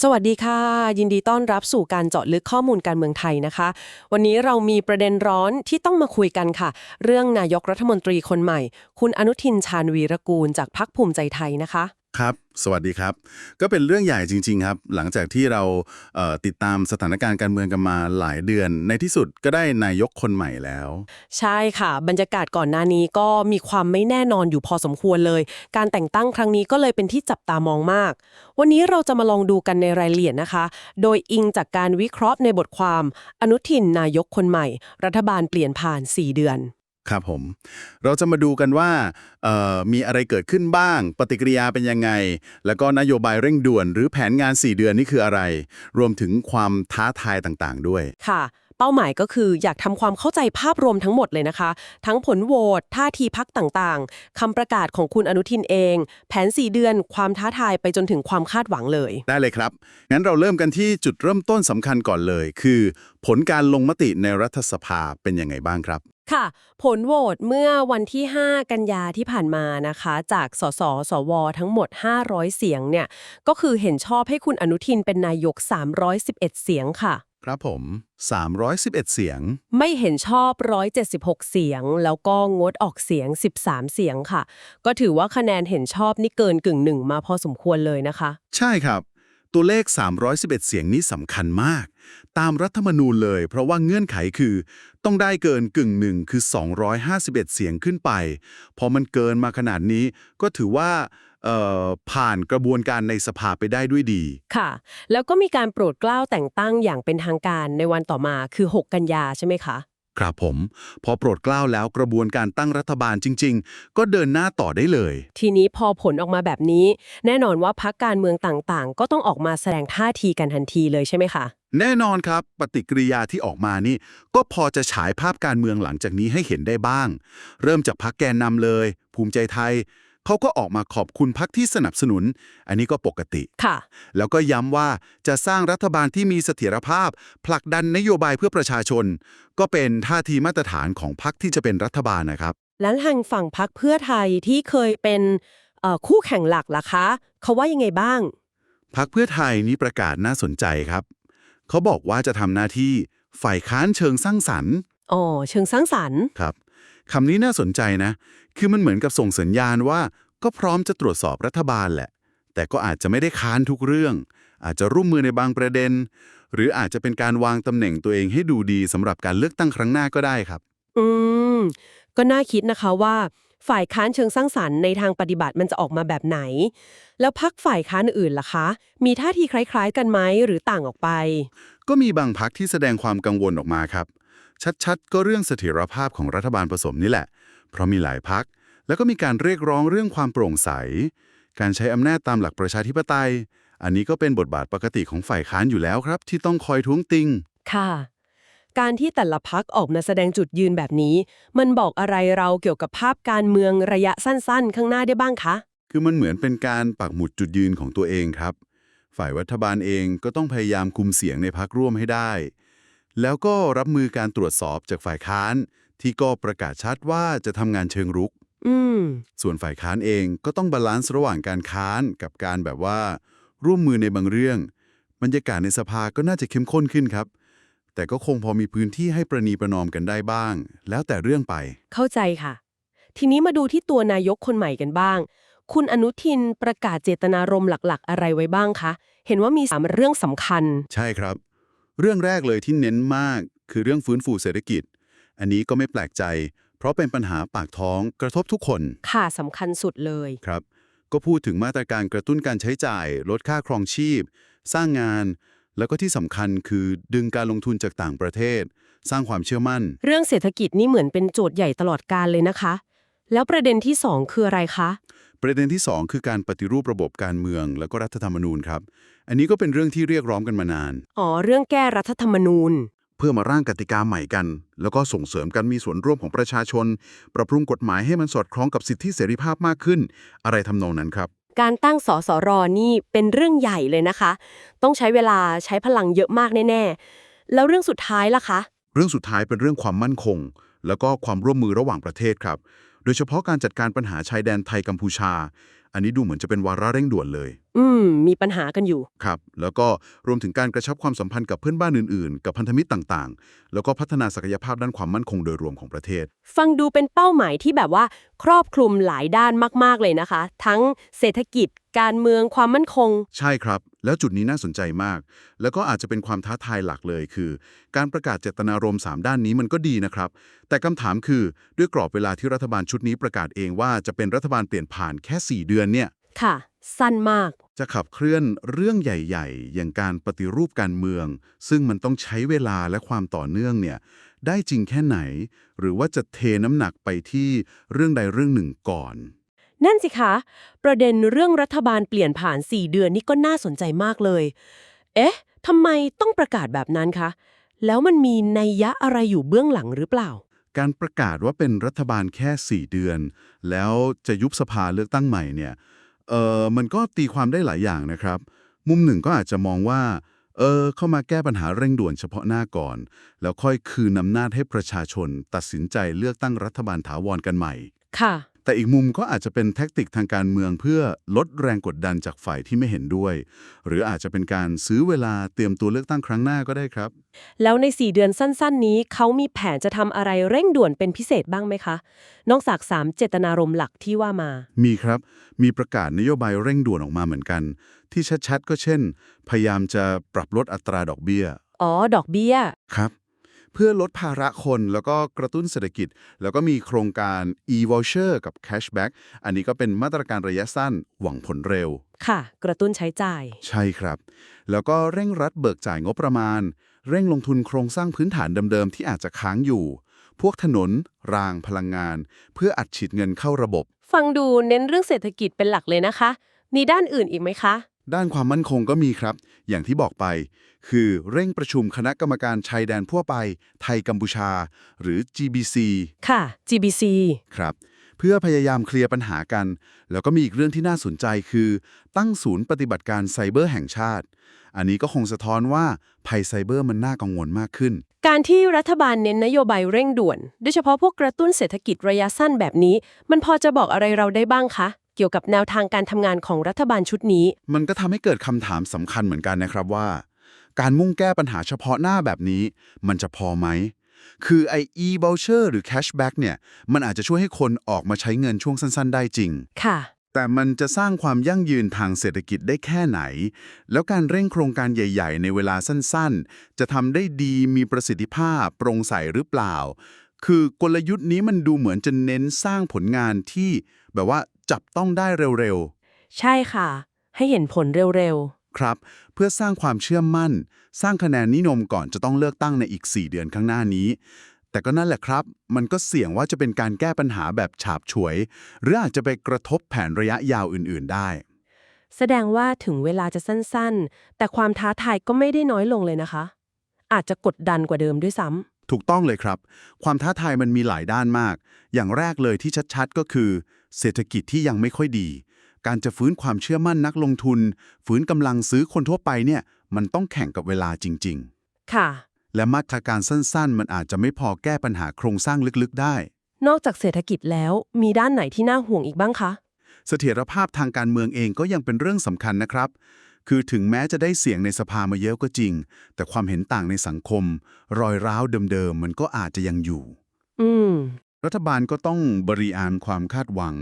สวัสดีค่ะ ยินดีต้อนรับสู่การเจาะลึกข้อมูลการเมืองไทยนะคะ วันนี้เรามีประเด็นร้อนที่ต้องมาคุยกันค่ะ เรื่องนายกรัฐมนตรีคนใหม่ คุณอนุทินชาญวีรกูลจากพักภูมิใจไทยนะคะ ครับ สวัสดีครับ ก็เป็นเรื่องใหญ่จริง ๆ ครับ หลังจากที่เราเอ่อติดตามสถานการณ์การเมืองกันมาหลายเดือน ในที่สุดก็ได้นายกคนใหม่แล้ว ใช่ค่ะ บรรยากาศก่อนหน้านี้ก็มีความไม่แน่นอนอยู่พอสมควรเลย การแต่งตั้งครั้งนี้ก็เลยเป็นที่จับตามองมาก วันนี้เราจะมาลองดูกันในรายละเอียดนะคะ โดยอิงจากการวิเคราะห์ในบทความ อนุทินนายกคนใหม่ รัฐบาลเปลี่ยนผ่าน 4 เดือน ครับผม เราจะมาดูกันว่าเอ่อมีอะไรเกิดขึ้นบ้าง ปฏิกิริยาเป็นยังไง แล้วก็นโยบายเร่งด่วน หรือแผนงาน 4 เดือนนี่คืออะไร รวมถึงความท้าทายต่างๆ ด้วย ค่ะ เป้าหมายก็คืออยากทำความเข้าใจภาพรวมทั้งหมดเลยนะคะ ทั้งผลโหวตท่าทีพักต่างๆคำประกาศของคุณอนุทินเอง แผน 4 เดือน ความท้าทายไปจนถึงความคาดหวังเลย ได้เลยครับ งั้นเราเริ่มกันที่จุดเริ่มต้นสำคัญก่อนเลย คือ ผลการลงมติในรัฐสภาเป็นยังไงบ้างครับ ค่ะ ผลโหวตเมื่อวันที่ 5 กันยาที่ผ่านมานะคะ จากสสสว ทั้งหมด 500 เสียงเนี่ย ก็คือเห็นชอบให้คุณอนุทินเป็นนายก 311 เสียงค่ะ ครับผม 311 เสียง ไม่เห็นชอบ 176 เสียง แล้วก็งดออกเสียง 13 เสียงค่ะ ก็ถือว่าคะแนนเห็นชอบนี่เกินกึ่งหนึ่งมาพอสมควรเลยนะคะ ใช่ครับ ตัวเลข 311 เสียงนี้สำคัญมาก ตามรัฐธรรมนูญเลย เพราะว่าเงื่อนไขคือ ต้องได้เกินกึ่งหนึ่งคือ 251 เสียงขึ้นไป พอมันเกินมาขนาดนี้ก็ถือว่าเอ่อผ่านกระบวนการในสภาไปได้ด้วยดี ค่ะ แล้วก็มีการโปรดเกล้าแต่งตั้งอย่างเป็นทางการในวันต่อมาคือ 6 กันยาใช่ไหมคะ ครับผม พอโปรดเกล้าแล้วกระบวนการตั้งรัฐบาลจริง ๆ ก็เดินหน้าต่อได้เลย ทีนี้พอผลออกมาแบบนี้ แน่นอนว่าพักการเมืองต่างๆ ก็ต้องออกมาแสดงท่าทีกันทันทีเลยใช่ไหมคะ แน่นอนครับ ปฏิกิริยาที่ออกมานี่ ก็พอจะฉายภาพการเมืองหลังจากนี้ให้เห็นได้บ้าง เริ่มจากพักแกนนำเลย ภูมิใจไทย เขาก็ออกมาขอบคุณพักที่สนับสนุน อันนี้ก็ปกติค่ะ แล้วก็ย้ำว่าจะสร้างรัฐบาลที่มีเสถียรภาพ ผลักดันนโยบายเพื่อประชาชน ก็เป็นท่าทีมาตรฐานของพักที่จะเป็นรัฐบาลนะครับ แล้วทางฝั่งพักเพื่อไทยที่เคยเป็นเอ่อคู่แข่งหลักล่ะคะ เขาว่ายังไงบ้างพักเพื่อไทยนี้ประกาศน่าสนใจครับ เขาบอกว่าจะทำหน้าที่ฝ่ายค้านเชิงสร้างสรรค์อ๋อเชิงสร้างสรรค์ครับคำนี้น่าสนใจนะ คือมันเหมือนกับส่งสัญญาณว่า ก็พร้อมจะตรวจสอบรัฐบาลแหละ แต่ก็อาจจะไม่ได้ค้านทุกเรื่อง อาจจะร่วมมือในบางประเด็น หรืออาจจะเป็นการวางตำแหน่งตัวเองให้ดูดีสำหรับการเลือกตั้งครั้งหน้าก็ได้ครับ อืม ก็น่าคิดนะคะว่า ฝ่ายค้านเชิงสร้างสรรค์ในทางปฏิบัติมันจะออกมาแบบไหน แล้วพักฝ่ายค้านอื่นล่ะคะ มีท่าทีคล้าย ๆ กันไหมหรือต่างออกไป ก็มีบางพักที่แสดงความกังวลออกมาครับ ชัดๆ ก็เรื่องเสถียรภาพของรัฐบาลผสมนี่แหละ เพราะมีหลายพัก แล้วก็มีการเรียกร้องเรื่องความโปร่งใส การใช้อำนาจตามหลักประชาธิปไตย อันนี้ก็เป็นบทบาทปกติของฝ่ายค้านอยู่แล้วครับ ที่ต้องคอยท้วงติงค่ะ การที่แต่ละพักออกมาแสดงจุดยืนแบบนี้ มันบอกอะไรเราเกี่ยวกับภาพการเมืองระยะสั้น ๆ ข้างหน้าได้บ้างคะ คือมันเหมือนเป็นการปักหมุดจุดยืนของตัวเองครับ ฝ่ายรัฐบาลเองก็ต้องพยายามคุมเสียงในพักร่วมให้ได้ แล้วก็รับมือการตรวจสอบจากฝ่ายค้าน ที่ก็ประกาศชัดว่าจะทำงานเชิงรุกอืมส่วนฝ่ายค้านเองก็ต้องบาลานซ์ระหว่างการค้านกับการแบบว่า ร่วมมือในบางเรื่อง บรรยากาศในสภาก็น่าจะเข้มข้นขึ้นครับ แต่ก็คงพอมีพื้นที่ให้ประนีประนอมกันได้บ้าง แล้วแต่เรื่องไป เข้าใจค่ะ ทีนี้มาดูที่ตัวนายกคนใหม่กันบ้าง คุณอนุทินประกาศเจตนารมณ์หลักๆ อะไรไว้บ้างคะ เห็นว่ามีสามเรื่องสำคัญ ใช่ครับ เรื่องแรกเลยที่เน้นมากคือเรื่องฟื้นฟูเศรษฐกิจ อันนี้ก็ไม่แปลกใจ เพราะเป็นปัญหาปากท้องกระทบทุกคนค่ะสำคัญสุดเลย ครับ ก็พูดถึงมาตรการกระตุ้นการใช้จ่าย ลดค่าครองชีพ สร้างงาน แล้วก็ที่สำคัญคือดึงการลงทุนจากต่างประเทศ สร้างความเชื่อมั่น เรื่องเศรษฐกิจนี่เหมือนเป็นโจทย์ใหญ่ตลอดการเลยนะคะ แล้วประเด็นที่สองคืออะไรคะ ประเด็นที่ 2 คือการปฏิรูประบบการเมือง แล้วก็รัฐธรรมนูญครับ อันนี้ก็เป็นเรื่องที่เรียกร้องกันมานาน อ๋อ เรื่องแก้รัฐธรรมนูญ เพื่อมาร่างกติกาใหม่กัน แล้วก็ส่งเสริมการมีส่วนร่วมของประชาชน ปรับปรุงกฎหมายให้มันสอดคล้องกับสิทธิเสรีภาพมากขึ้น อะไรทำนองนั้นครับ การตั้งสสรนี่เป็นเรื่องใหญ่เลยนะคะ ต้องใช้เวลาใช้พลังเยอะมากแน่ๆ แล้วเรื่องสุดท้ายล่ะคะ เรื่องสุดท้ายเป็นเรื่องความมั่นคง แล้วก็ความร่วมมือระหว่างประเทศครับ โดยเฉพาะการจัดการปัญหาชายแดนไทยกัมพูชา อันนี้ดูเหมือนจะเป็นวาระเร่งด่วนเลย อืม มีปัญหากันอยู่ ครับ แล้วก็รวมถึงการกระชับความสัมพันธ์กับเพื่อนบ้านอื่นๆ กับพันธมิตรต่างๆ แล้วก็พัฒนาศักยภาพด้านความมั่นคงโดยรวมของประเทศ ฟังดูเป็นเป้าหมายที่แบบว่า ครอบคลุมหลายด้านมากๆเลยนะคะ ทั้งเศรษฐกิจ การเมืองความมั่นคง ใช่ครับ แล้วจุดนี้น่าสนใจมาก แล้วก็อาจจะเป็นความท้าทายหลักเลยคือ การประกาศเจตนารมณ์3ด้านนี้มันก็ดีนะครับ แต่คำถามคือด้วยกรอบเวลาที่รัฐบาลชุดนี้ประกาศเองว่าจะเป็นรัฐบาลเปลี่ยนผ่านแค่ 4 เดือนเนี่ย ค่ะ สั้นมาก จะขับเคลื่อนเรื่องใหญ่ ๆ อย่างการปฏิรูปการเมือง ซึ่งมันต้องใช้เวลาและความต่อเนื่องเนี่ย ได้จริงแค่ไหน หรือว่าจะเทน้ำหนักไปที่เรื่องใดเรื่องหนึ่งก่อน นั่นสิคะ ประเด็นเรื่องรัฐบาลเปลี่ยนผ่าน 4 เดือนนี่ก็น่าสนใจมากเลย เอ๊ะทำไมต้องประกาศแบบนั้นคะ แล้วมันมีนัยยะอะไรอยู่เบื้องหลังหรือเปล่าการประกาศว่าเป็นรัฐบาลแค่ 4 เดือน แล้วจะยุบสภาเลือกตั้งใหม่เนี่ย เออมันก็ตีความได้หลายอย่างนะครับ มุมหนึ่งก็อาจจะมองว่า เออ เข้ามาแก้ปัญหาเร่งด่วนเฉพาะหน้าก่อน แล้วค่อยคืนอำนาจให้ประชาชน ตัดสินใจเลือกตั้งรัฐบาลถาวรกันใหม่ ค่ะ แต่อีกมุมก็อาจจะเป็นแท็กติกทางการเมืองเพื่อลดแรงกดดันจากฝ่ายที่ไม่เห็นด้วย หรืออาจจะเป็นการซื้อเวลาเตรียมตัวเลือกตั้งครั้งหน้าก็ได้ครับ แล้วใน 4 เดือนสั้น ๆ นี้เขามีแผนจะทำอะไรเร่งด่วนเป็นพิเศษบ้างไหมคะ นอกจาก 3 เจตนารมณ์หลักที่ว่ามา มีครับ มีประกาศนโยบายเร่งด่วนออกมาเหมือนกัน ที่ชัดๆก็เช่น พยายามจะปรับลดอัตราดอกเบี้ย อ๋อ ดอกเบี้ย ครับ เพื่อลดภาระคนแล้วก็กระตุ้นเศรษฐกิจ แล้วก็มีโครงการ e-voucher กับ cashback อันนี้ก็เป็นมาตรการระยะสั้นหวังผลเร็ว ค่ะ กระตุ้นใช้จ่าย ใช่ครับ แล้วก็เร่งรัดเบิกจ่ายงบประมาณ เร่งลงทุนโครงสร้างพื้นฐานเดิมๆ ที่อาจจะค้างอยู่ พวกถนน รางพลังงาน เพื่ออัดฉีดเงินเข้าระบบ ฟังดูเน้นเรื่องเศรษฐกิจเป็นหลักเลยนะคะ มีด้านอื่นอีกไหมคะ ด้านความมั่นคงก็มีครับ อย่างที่บอกไป คือเร่งประชุมคณะกรรมการชายแดนทั่วไป ไทยกัมพูชา หรือ GBC ค่ะ GBC ครับ เพื่อพยายามเคลียร์ปัญหากัน แล้วก็มีอีกเรื่องที่น่าสนใจคือ ตั้งศูนย์ปฏิบัติการไซเบอร์แห่งชาติ อันนี้ก็คงสะท้อนว่าภัยไซเบอร์มันน่ากังวลมากขึ้น การที่รัฐบาลเน้นนโยบายเร่งด่วน โดยเฉพาะพวกกระตุ้นเศรษฐกิจระยะสั้นแบบนี้ มันพอจะบอกอะไรเราได้บ้างคะ เกี่ยวกับแนวทางการทำงานของรัฐบาลชุดนี้ มันก็ทำให้เกิดคำถามสำคัญเหมือนกันนะครับว่า การมุ่งแก้ปัญหาเฉพาะหน้าแบบนี้ มันจะพอไหม คือไอ e-voucher หรือ cashback เนี่ย มันอาจจะช่วยให้คนออกมาใช้เงินช่วงสั้น ๆ ได้จริง ค่ะ แต่มันจะสร้างความยั่งยืนทางเศรษฐกิจได้แค่ไหน แล้วการเร่งโครงการใหญ่ ๆ ในเวลาสั้นๆ จะทำได้ดีมีประสิทธิภาพ โปร่งใสหรือเปล่า คือกลยุทธ์นี้มันดูเหมือนจะเน้นสร้างผลงานที่แบบว่า จับต้องได้เร็วใช่ค่ะ ให้เห็นผลเร็วๆ ครับ เพื่อสร้างความเชื่อมั่น สร้างคะแนนนิยมก่อนจะต้องเลือกตั้งในอีก 4 เดือนข้างหน้านี้ แต่ก็นั่นแหละครับ มันก็เสี่ยงว่าจะเป็นการแก้ปัญหาแบบฉาบฉวย หรืออาจจะไปกระทบแผนระยะยาวอื่นๆ ได้ๆแสดงว่าถึงเวลาจะสั้นๆ แต่ความท้าทายก็ไม่ได้น้อยลงเลยนะคะ อาจจะกดดันกว่าเดิมด้วยซ้ำถูกต้องเลยครับ ความท้าทายมันมีหลายด้านมาก อย่างแรกเลยที่ชัดๆ ก็คือ เศรษฐกิจที่ยังไม่ค่อยดี การจะฟื้นความเชื่อมั่นนักลงทุน ฟื้นกำลังซื้อคนทั่วไปเนี่ยมันต้องแข่งกับเวลาจริงค่ะๆและมาตรการสั้นๆ มันอาจจะไม่พอแก้ปัญหาโครงสร้างลึกๆ ได้ นอกจากเศรษฐกิจแล้วมีด้านไหนที่น่าห่วงอีกบ้างคะเสถียรภาพทางการเมืองเองก็ยังเป็นเรื่องสำคัญนะครับ คือถึงแม้จะได้เสียงในสภามาเยอะก็จริง แต่ความเห็นต่างในสังคม รอยร้าวเดิมๆมันก็อาจจะยังอยู่ อืม รัฐบาลก็ต้องบริอารความคาดหวัง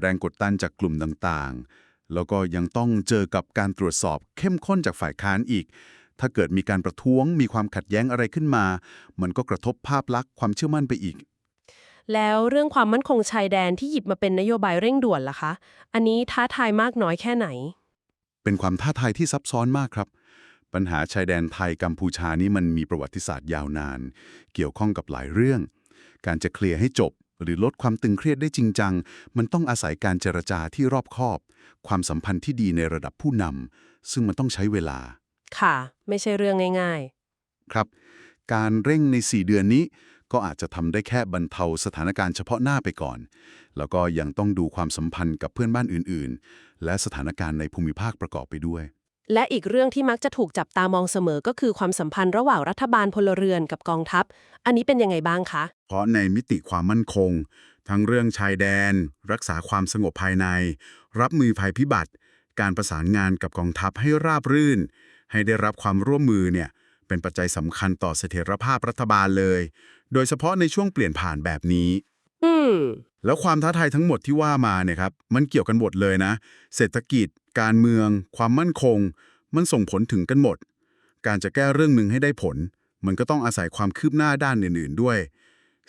แรงกดดันจากกลุ่มต่างๆ แล้วก็ยังต้องเจอกับการตรวจสอบเข้มข้นจากฝ่ายค้านอีก ถ้าเกิดมีการประท้วงมีความขัดแย้งอะไรขึ้นมา มันก็กระทบภาพลักษณ์ความเชื่อมั่นไปอีก แล้วเรื่องความมั่นคงชายแดนที่หยิบมาเป็นนโยบายเร่งด่วนล่ะคะ อันนี้ท้าทายมากน้อยแค่ไหน เป็นความท้าทายที่ซับซ้อนมากครับปัญหาชายแดนไทยกัมพูชานี่มันมีประวัติศาสตร์ยาวนาน เกี่ยวข้องกับหลายเรื่อง การจะเคลียร์ให้จบ หรือลดความตึงเครียดได้จริงจัง มันต้องอาศัยการเจรจาที่รอบคอบ ความสัมพันธ์ที่ดีในระดับผู้นำซึ่งมันต้องใช้เวลา ค่ะ ไม่ใช่เรื่องง่ายครับ การเร่งใน 4 เดือนนี้ ก็อาจจะทำได้แค่บรรเทาสถานการณ์เฉพาะหน้าไปก่อน แล้วก็ยังต้องดูความสัมพันธ์กับเพื่อนบ้านอื่นๆ และสถานการณ์ในภูมิภาคประกอบไปด้วยๆ และอีกเรื่องที่มักจะถูกจับตามองเสมอก็คือความสัมพันธ์ระหว่างรัฐบาลพลเรือนกับกองทัพ อันนี้เป็นยังไงบ้างคะ เพราะในมิติความมั่นคง ทั้งเรื่องชายแดน รักษาความสงบภายใน รับมือภัยพิบัติ การประสานงานกับกองทัพให้ราบรื่น ให้ได้รับความร่วมมือเนี่ยเป็นปัจจัยสำคัญต่อเสถียรภาพรัฐบาลเลย โดยเฉพาะในช่วงเปลี่ยนผ่านแบบนี้ อืม แล้วความท้าทายทั้งหมดที่ว่ามาเนี่ยครับ มันเกี่ยวกันหมดเลยนะ เศรษฐกิจ การเมือง ความมั่นคง มันส่งผลถึงกันหมด การจะแก้เรื่องหนึ่งให้ได้ผล มันก็ต้องอาศัยความคืบหน้าด้านอื่นๆด้วย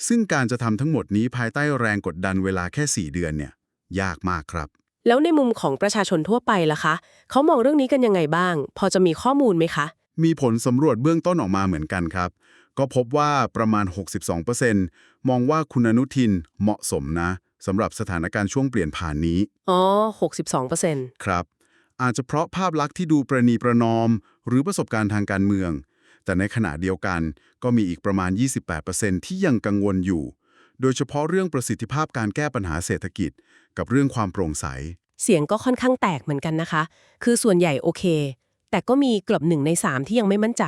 ซึ่งการจะทำทั้งหมดนี้ภายใต้แรงกดดันเวลาแค่ 4 เดือนเนี่ย ยากมากครับ แล้วในมุมของประชาชนทั่วไปล่ะคะเขามองเรื่องนี้กันยังไงบ้าง พอจะมีข้อมูลไหมคะ มีผลสำรวจเบื้องต้นออกมาเหมือนกันครับ ก็พบว่าประมาณ 62%มองว่าคุณอนุทินเหมาะสมนะสำหรับสถานการณ์ช่วงเปลี่ยนผ่านนี้ อ๋อ 62เปอร์เซ็นต์ครับ อาจจะเพราะภาพลักษณ์ที่ดูประนีประนอม หรือประสบการณ์ทางการเมือง แต่ในขณะเดียวกันก็มีอีกประมาณ 28%ที่ยังกังวลอยู่ โดยเฉพาะเรื่องประสิทธิภาพการแก้ปัญหาเศรษฐกิจ กับเรื่องความโปร่งใส เสียงก็ค่อนข้างแตกเหมือนกันนะคะ คือส่วนใหญ่โอเค แต่ก็มีเกือบหนึ่งในสามที่ยังไม่มั่นใจ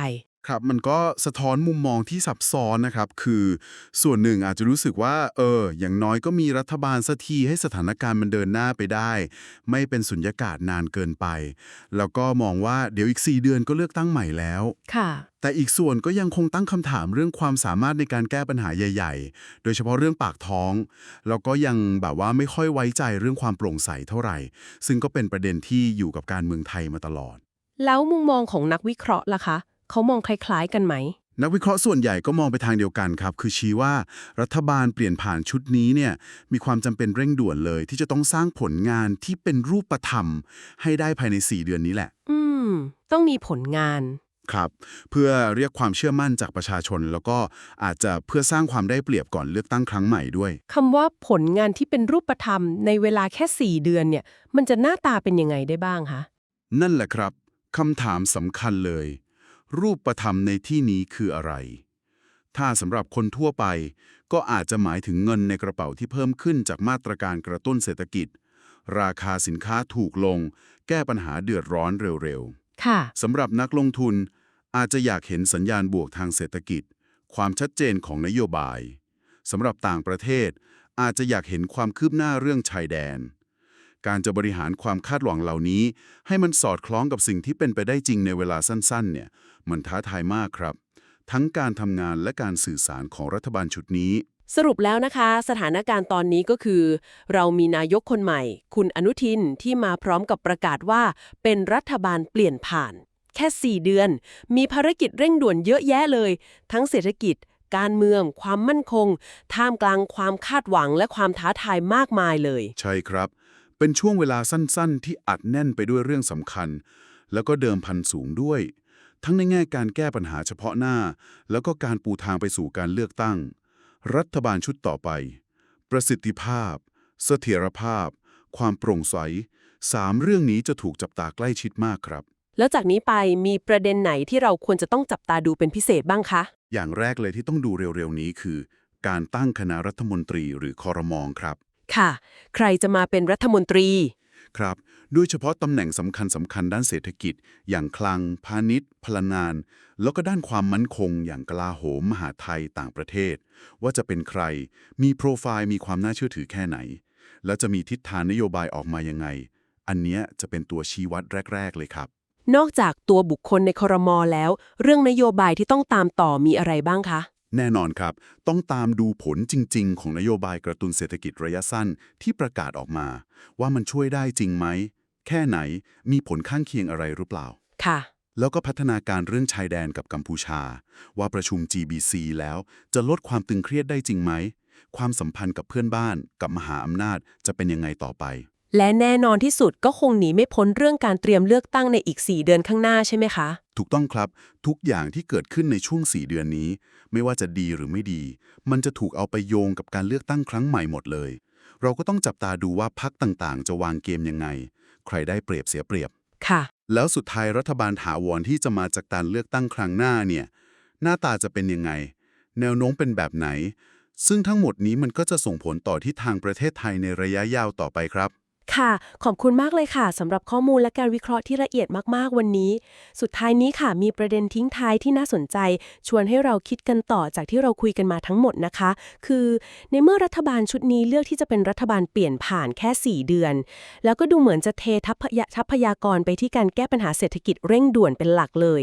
ครับมันก็สะท้อนมุมมองที่ซับซ้อนนะครับ คือส่วนหนึ่งอาจจะรู้สึกว่า เออ อย่างน้อยก็มีรัฐบาลสักทีให้สถานการณ์มันเดินหน้าไปได้ ไม่เป็นสุญญากาศนานเกินไป แล้วก็มองว่าเดี๋ยวอีก 4 เดือนก็เลือกตั้งใหม่แล้วค่ะ แต่อีกส่วนก็ยังคงตั้งคำถามเรื่องความสามารถในการแก้ปัญหาใหญ่ ๆ โดยเฉพาะเรื่องปากท้อง แล้วก็ยังแบบว่าไม่ค่อยไว้ใจเรื่องความโปร่งใสเท่าไหร่ ซึ่งก็เป็นประเด็นที่อยู่กับการเมืองไทยมาตลอด แล้วมุมมองของนักวิเคราะห์ล่ะคะ เขามองคล้ายๆกันไหม นักวิเคราะห์ส่วนใหญ่ก็มองไปทางเดียวกันครับ คือชี้ว่ารัฐบาลเปลี่ยนผ่านชุดนี้เนี่ยมีความจำเป็นเร่งด่วนเลย ที่จะต้องสร้างผลงานที่เป็นรูปธรรม ให้ได้ภายใน 4 เดือนนี้แหละ อืม ต้องมีผลงาน ครับเพื่อเรียกความเชื่อมั่นจากประชาชน แล้วก็อาจจะเพื่อสร้างความได้เปรียบก่อนเลือกตั้งครั้งใหม่ด้วย คำว่าผลงานที่เป็นรูปธรรมในเวลาแค่ 4 เดือนเนี่ย มันจะหน้าตาเป็นยังไงได้บ้างคะ นั่นแหละครับคำถามสำคัญเลย รูปธรรมในที่นี้คืออะไร ถ้าสำหรับคนทั่วไป ก็อาจจะหมายถึงเงินในกระเป๋าที่เพิ่มขึ้นจากมาตรการกระตุ้นเศรษฐกิจ ราคาสินค้าถูกลง แก้ปัญหาเดือดร้อนเร็วค่ะๆสำหรับนักลงทุนอาจจะอยากเห็นสัญญาณบวกทางเศรษฐกิจ ความชัดเจนของนโยบายสำหรับต่างประเทศ อาจจะอยากเห็นความคืบหน้าเรื่องชายแดน การจะบริหารความคาดหวังเหล่านี้ ให้มันสอดคล้องกับสิ่งที่เป็นไปได้จริงในเวลาสั้นๆ เนี่ย มันท้าทายมากครับ ทั้งการทำงานและการสื่อสารของรัฐบาลชุดนี้ สรุปแล้วนะคะ สถานการณ์ตอนนี้ก็คือ เรามีนายกคนใหม่ คุณอนุทินที่มาพร้อมกับประกาศว่า เป็นรัฐบาลเปลี่ยนผ่าน แค่ 4 เดือน มีภารกิจเร่งด่วนเยอะแยะเลย ทั้งเศรษฐกิจการเมืองความมั่นคง ท่ามกลางความคาดหวังและความท้าทายมากมายเลย ใช่ครับ เป็นช่วงเวลาสั้นๆ ที่อัดแน่นไปด้วยเรื่องสำคัญ แล้วก็เดิมพันสูงด้วย ทั้งในแง่การแก้ปัญหาเฉพาะหน้า แล้วก็การปูทางไปสู่การเลือกตั้ง รัฐบาลชุดต่อไป ประสิทธิภาพ เสถียรภาพ ความโปร่งใสสามเรื่องนี้จะถูกจับตาใกล้ชิดมากครับ แล้วจากนี้ไปมีประเด็นไหนที่เราควรจะต้องจับตาดูเป็นพิเศษบ้างคะ อย่างแรกเลยที่ต้องดูเร็วๆนี้คือ การตั้งคณะรัฐมนตรีหรือคอรมองครับ ค่ะ ใครจะมาเป็นรัฐมนตรี ครับโดยเฉพาะตำแหน่งสำคัญสำคัญด้านเศรษฐกิจ อย่างคลัง พาณิชย์ พลังงาน แล้วก็ด้านความมั่นคง อย่างกลาโหม มหาดไทยต่างประเทศ ว่าจะเป็นใคร มีโปรไฟล์มีความน่าเชื่อถือแค่ไหน แล้วจะมีทิศทางนโยบายออกมายังไง อันเนี้ยจะเป็นตัวชี้วัดแรก ๆ เลยครับ นอกจากตัวบุคคลในครมแล้ว เรื่องนโยบายที่ต้องตามต่อมีอะไรบ้างคะ แน่นอนครับ ต้องตามดูผลจริง ๆ ของนโยบายกระตุ้นเศรษฐกิจระยะสั้นที่ประกาศออกมา ว่ามันช่วยได้จริงไหม แค่ไหนมีผลข้างเคียงอะไรหรือเปล่า ค่ะ แล้วก็พัฒนาการเรื่องชายแดนกับกัมพูชา ว่าประชุม GBC แล้วจะลดความตึงเครียดได้จริงไหม ความสัมพันธ์กับเพื่อนบ้าน กับมหาอำนาจจะเป็นยังไงต่อไป และแน่นอนที่สุดก็คงหนีไม่พ้นเรื่องการเตรียมเลือกตั้งในอีก 4 เดือนข้างหน้าใช่ไหมคะ ถูกต้องครับ ทุกอย่างที่เกิดขึ้นในช่วง 4 เดือนนี้ ไม่ว่าจะดีหรือไม่ดี มันจะถูกเอาไปโยงกับการเลือกตั้งครั้งใหม่หมดเลย เราก็ต้องจับตาดูว่าพักต่างๆ จะวางเกมยังไง ใครได้เปรียบเสียเปรียบ ค่ะ แล้วสุดท้ายรัฐบาลถาวรที่จะมาจากการเลือกตั้งครั้งหน้าเนี่ย หน้าตาจะเป็นยังไง แนวโน้มเป็นแบบไหน ซึ่งทั้งหมดนี้มันก็จะส่งผลต่อที่ทางประเทศไทยในระยะยาวต่อไปครับ ค่ะ ขอบคุณมากเลยค่ะสำหรับข้อมูลและการวิเคราะห์ที่ละเอียดมากๆวันนี้ สุดท้ายนี้ค่ะมีประเด็นทิ้งท้ายที่น่าสนใจ ชวนให้เราคิดกันต่อจากที่เราคุยกันมาทั้งหมดนะคะ คือในเมื่อรัฐบาลชุดนี้เลือกที่จะเป็นรัฐบาลเปลี่ยนผ่านแค่ 4 เดือน แล้วก็ดูเหมือนจะเททัพยาทรัพยากรไปที่การแก้ปัญหาเศรษฐกิจเร่งด่วนเป็นหลักเลย